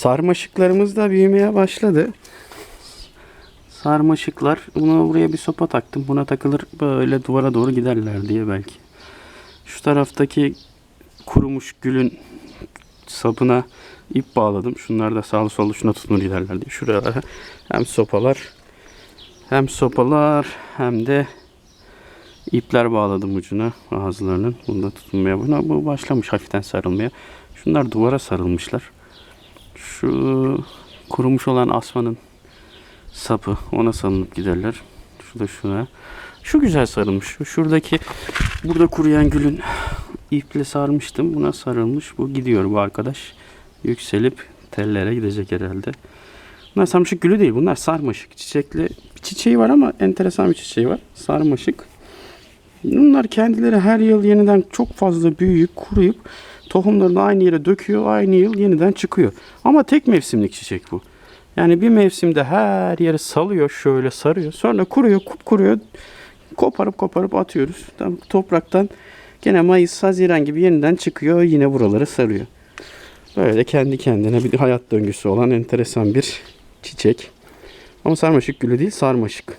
Sarmaşıklarımız da büyümeye başladı. Sarmaşıklar. Buna buraya bir sopa taktım. Buna takılır böyle duvara doğru giderler diye belki. Şu taraftaki kurumuş gülün sapına ip bağladım. Şunlar da sağlı sollu şuna tutunur giderler diye. Şuralara hem sopalar hem sopalar hem de ipler bağladım ucuna ağızlarının. Bunda tutunmaya. Buna bu başlamış hafiften sarılmaya. Şunlar duvara sarılmışlar. Şu kurumuş olan asmanın sapı ona sarılıp giderler. Şu da şuna. Şu güzel sarılmış. Şu şuradaki burada kuruyan gülün iple sarmıştım. Buna sarılmış. Bu gidiyor bu arkadaş. Yükselip tellere gidecek herhalde. Bunlar sarmaşık gülü değil. Bunlar sarmaşık. Çiçekli bir çiçeği var ama enteresan bir çiçeği var. Sarmaşık. Bunlar kendileri her yıl yeniden çok fazla büyüyüp kuruyup tohumlarını aynı yere döküyor. Aynı yıl yeniden çıkıyor. Ama tek mevsimlik çiçek bu. Yani bir mevsimde her yere salıyor şöyle sarıyor. Sonra kuruyor kupkuruyor. Koparıp koparıp atıyoruz. Tam topraktan gene Mayıs, Haziran gibi yeniden çıkıyor. Yine buraları sarıyor. Böyle kendi kendine bir hayat döngüsü olan enteresan bir çiçek. Ama sarmaşık gülü değil sarmaşık.